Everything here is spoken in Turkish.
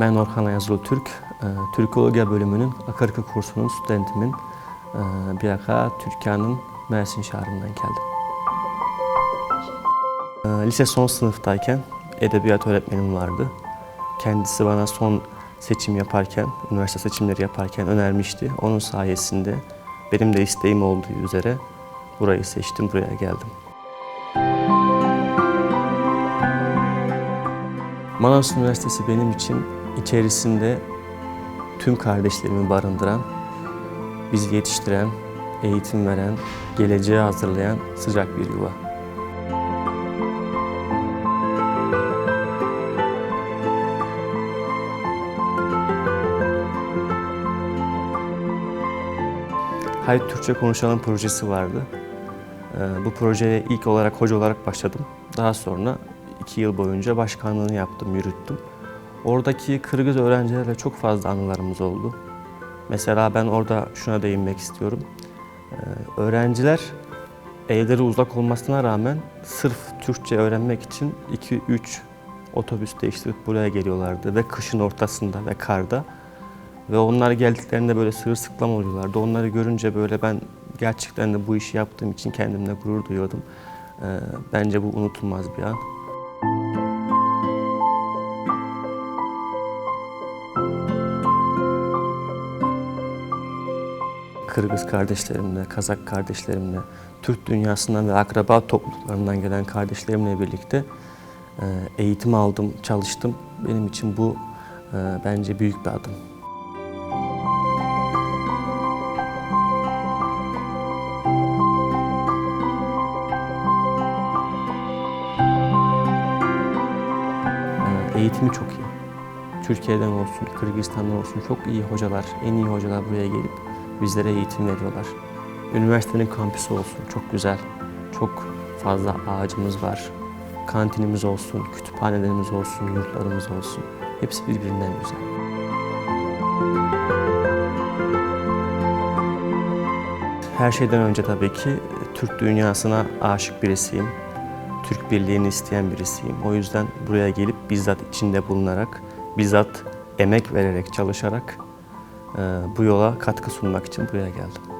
Ben Orhan Ayazlı Türk, e, Türkoloji bölümünün Akarka kursunun studentimin. E, Bir aka Türkiye'nin Mersin şehrinden geldim. E, Lise son sınıftayken edebiyat öğretmenim vardı. Kendisi bana son seçim yaparken, üniversite seçimleri yaparken önermişti. Onun sayesinde benim de isteğim olduğu üzere burayı seçtim, buraya geldim. Manas Üniversitesi benim için içerisinde tüm kardeşlerimi barındıran, bizi yetiştiren, eğitim veren, geleceğe hazırlayan sıcak bir yuva. Hayat Türkçe Konuşalım projesi vardı. Ee, Bu projeye ilk olarak hoca olarak başladım. Daha sonra iki yıl boyunca başkanlığını yaptım, yürüttüm. Oradaki Kırgız öğrencilerle çok fazla anılarımız oldu. Mesela ben orada şuna değinmek istiyorum. Ee, Öğrenciler evleri uzak olmasına rağmen sırf Türkçe öğrenmek için 2-3 otobüs değiştirip buraya geliyorlardı ve kışın ortasında ve karda. Ve onlar geldiklerinde böyle sırılsıklam oluyorlardı. Onları görünce böyle ben gerçekten de bu işi yaptığım için kendimle gurur duyuyordum. Ee, Bence bu unutulmaz bir an. Kırgız kardeşlerimle, Kazak kardeşlerimle, Türk dünyasından ve akraba topluluklarından gelen kardeşlerimle birlikte e, eğitim aldım, çalıştım. Benim için bu e, bence büyük bir adım. E, Eğitimi çok iyi. Türkiye'den olsun, Kırgızistan'dan olsun çok iyi hocalar, en iyi hocalar buraya gelip bizlere eğitim veriyorlar. Üniversitenin kampüsü olsun çok güzel. Çok fazla ağacımız var. Kantinimiz olsun, kütüphanelerimiz olsun, yurtlarımız olsun. Hepsi birbirinden güzel. Her şeyden önce tabii ki Türk dünyasına aşık birisiyim. Türk birliğini isteyen birisiyim. O yüzden buraya gelip bizzat içinde bulunarak, bizzat emek vererek, çalışarak bu yola katkı sunmak için buraya geldim.